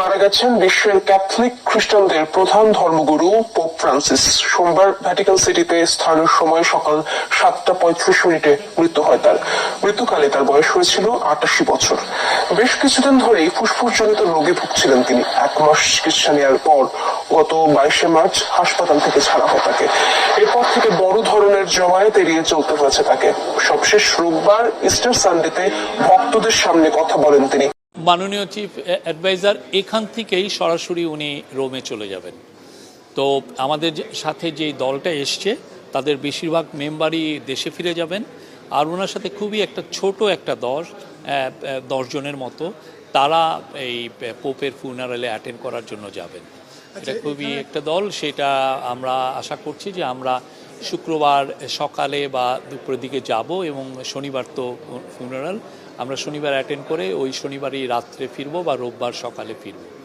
মারা গেছেন বিশ্বের ক্যাথলিক খ্রিস্টানদের প্রধান ধর্মগুরু পোপ ফ্রান্সিস। সোমবার ভ্যাটিকান সিটিতে স্থানীয় সময় সকাল সাতটা পঁয়ত্রিশ মিনিটে মৃত্যু হয় তার। মৃত্যুকালে তার বয়স হয়েছিল আটাশি বছর। বেশ কিছুদিন ধরেই ফুসফুসজনিত রোগে ভুগছিলেন তিনি। এক মাস চিকিৎসা নেওয়ার পর গত বাইশে মার্চ হাসপাতাল থেকে ছাড়া হয় তাকে। এরপর থেকে বড় ধরনের জমায়েত এড়িয়ে চলতে হয়েছে তাকে। সবশেষ রোববার ইস্টার সানডেতে ভক্তদের সামনে কথা বলেন তিনি। মাননীয় চিফ অ্যাডভাইজার এখান থেকেই সরাসরি উনি রোমে চলে যাবেন। তো আমাদের সাথে যে দলটা এসছে তাদের বেশিরভাগ মেম্বারই দেশে ফিরে যাবেন। আর ওনার সাথে খুবই একটা ছোট একটা দল দশজনের মতো তারা এই পোপের ফুনারালে অ্যাটেন্ড করার জন্য যাবেন। এটা খুবই একটা দল সেটা আমরা আশা করছি যে আমরা শুক্রবার সকালে বা দুপুরের দিকে যাব এবং শনিবার তো ফুনারাল আমরা শনিবার অ্যাটেন্ড করে ওই শনিবারই রাত্রে ফিরবো বা রোববার সকালে ফিরবো।